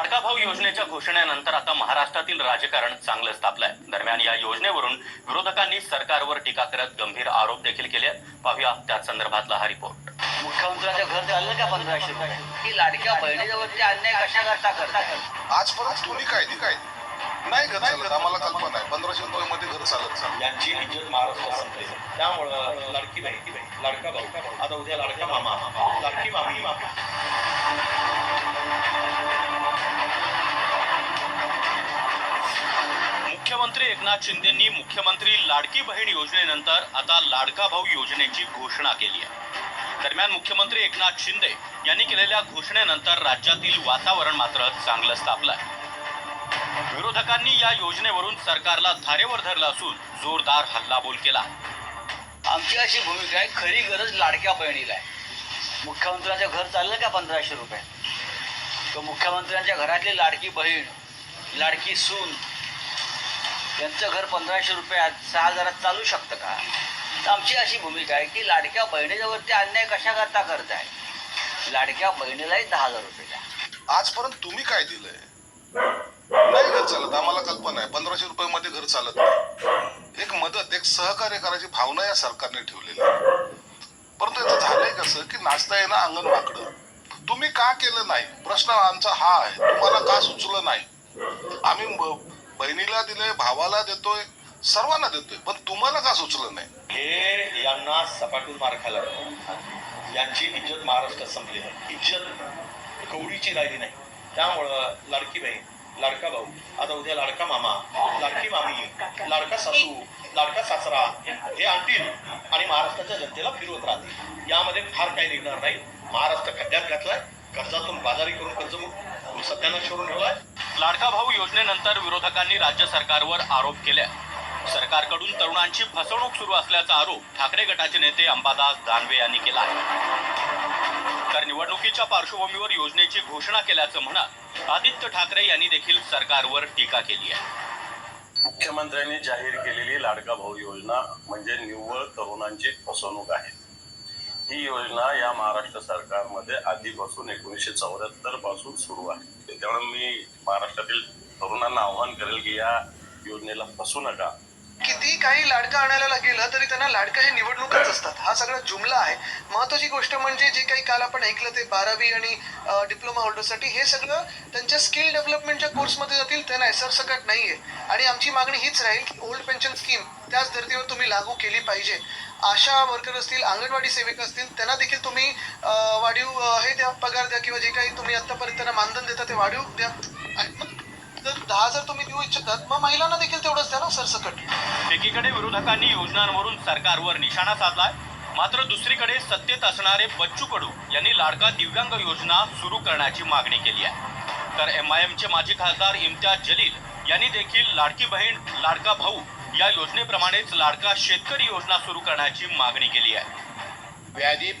लाडका भाऊ योजनेच्या घोषणेनंतर आता महाराष्ट्रातील राजकारण चांगलंच तापलंय दरम्यान या योजनेवरून विरोधकांनी सरकारवर टीका करत गंभीर आरोप देखील केले आहेत. पाहूया त्या संदर्भातला हा रिपोर्ट. मुख्यमंत्र्यांच्या घर झालं का पंधराशे रुपये? की लाडक्या बहिणीवरती अन्याय कशा करता करता आजपर्यंत तुम्ही काय काय? नाही घर चालत. आम्हाला कल्पना आहे. पंधराशे रुपये मध्ये घर चालत. यांची इज्जत महाराष्ट्रात संपली. त्यामुळं लाडकी बहीण लाडका भाऊ. आता उद्या लाडका मामा. लाडकी मामी. मुख्यमंत्री एकनाथ शिंदेंनी मुख्यमंत्री लाडकी बहीण योजनेनंतर आता लाडका भाऊ योजनेची घोषणा केली आहे. दरम्यान मुख्यमंत्री एकनाथ शिंदे यांनी केलेल्या घोषणेनंतर राज्यातील वातावरण मात्र चांगलंच आहे. विरोधकांनी या योजनेवरून सरकारला धारेवर धरलं असून जोरदार हल्लाबोल केला. आमची अशी भूमिका आहे खरी गरज लाडक्या बहिणीला आहे. मुख्यमंत्र्यांच्या घर चाललं का पंधराशे रुपये? तर मुख्यमंत्र्यांच्या घरातली लाडकी बहीण लाडकी सून यांचं घर पंधराशे रुपये सहा हजारात चालू शकतं का? तर आमची अशी भूमिका आहे की लाडक्या बहिणीवरती अन्याय कशा करता करताय? लाडक्या बहिणीलाही दहा हजार रुपये द्या. आजपर्यंत तुम्ही काय दिलंय? नाही घर चालत आम्हाला कल्पना आहे. पंधराशे रुपयामध्ये घर चालत नाही. एक मदत एक सहकार्य करायची भावना या सरकारने ठेवलेली आहे. परंतु याचं झालंय कसं की नाचता येणं अंगण वाकडं तुम्ही का केलं नाही? प्रश्न आमचा हा आहे. तुम्हाला का सुचलं नाही? आम्ही बहिणीला दिलंय भावाला देतोय सर्वांना देतोय. पण तुम्हाला का सुचलं नाही? हे यांना सपाटून मार खायला यांची इज्जत महाराष्ट्रात संपली इज्जत कवडीची राहिली नाही. त्यामुळं लाडकी बहीण लाडका भाऊ आता उद्या लाडका मामा लाडकी मामी लाडका सासू लाडका सासरा हे आणतील आणि महाराष्ट्राच्या जनतेला फिरवत राहतील. यामध्ये फार काही निघणार नाही. महाराष्ट्र खड्ड्यात घातलाय. कर्जातून बाजारी करून कर्ज सत्यानाश करून ठेवलाय. लाडका भाऊ योजनेनंतर विरोधकांनी राज्य सरकारवर आरोप केले. सरकारकडून तरुणांची फसवणूक सुरू असल्याचा आरोप ठाकरे गटाचे नेते अंबादास दानवे यांनी केला आहे. तर निवडणुकीच्या पार्श्वभूमीवर योजनेची घोषणा केल्याचं म्हणत आदित्य ठाकरे यांनी देखील सरकारवर टीका केली आहे. मुख्यमंत्र्यांनी जाहीर केलेली लाडका भाऊ योजना म्हणजे निव्वळ तरुणांची फसवणूक आहे. ही योजना या महाराष्ट्र सरकारमध्ये आधीपासून एकोणीसशे चौऱ्याहत्तरपासून सुरू आहे. त्यामुळे मी महाराष्ट्रातील तरुणांना आव्हान करेल की या योजनेला फसू नका. किती काही लाडकं आणायला गेलं तरी त्यांना लाडकं हे निवडणुकाच असतात. हा सगळा जुमला आहे. महत्वाची गोष्ट म्हणजे जे काही काल आपण ऐकलं ते बारावी आणि डिप्लोमा होल्डरसाठी हे सगळं त्यांच्या स्किल डेव्हलपमेंटच्या कोर्समध्ये जातील त्यांना आहे सरसकट नाहीये. आणि आमची मागणी हीच राहील की ओल्ड पेन्शन स्कीम त्याच धर्तीवर तुम्ही लागू केली पाहिजे. आशा वर्कर असतील अंगणवाडी सेविका असतील त्यांना देखील तुम्ही वाढीव हे द्या पगार द्या किंवा जे काही तुम्ही आतापर्यंत त्यांना मानधन देता ते वाढीव द्या. जर दहा हजार तुम्ही देऊ इच्छितात मग महिलांना देखील तेवढंच द्या ना सरसकट. एकीकडे विरोधकांनी योजनांवरून सरकारवर निशाणा साधलाय मात्र दुसरीकडे सत्तेत असणारे बच्चू कडू यांनी लाडका दिव्यांग योजना सुरू करण्याची मागणी केली आहे. तर एम आय एमचे माजी खासदार इम्तियाज जलील यांनी देखील लाडकी बहीण लाडका भाऊ या योजनेप्रमाणेच लाडका शेतकरी योजना सुरू करण्याची मागणी केली आहे. व्याधी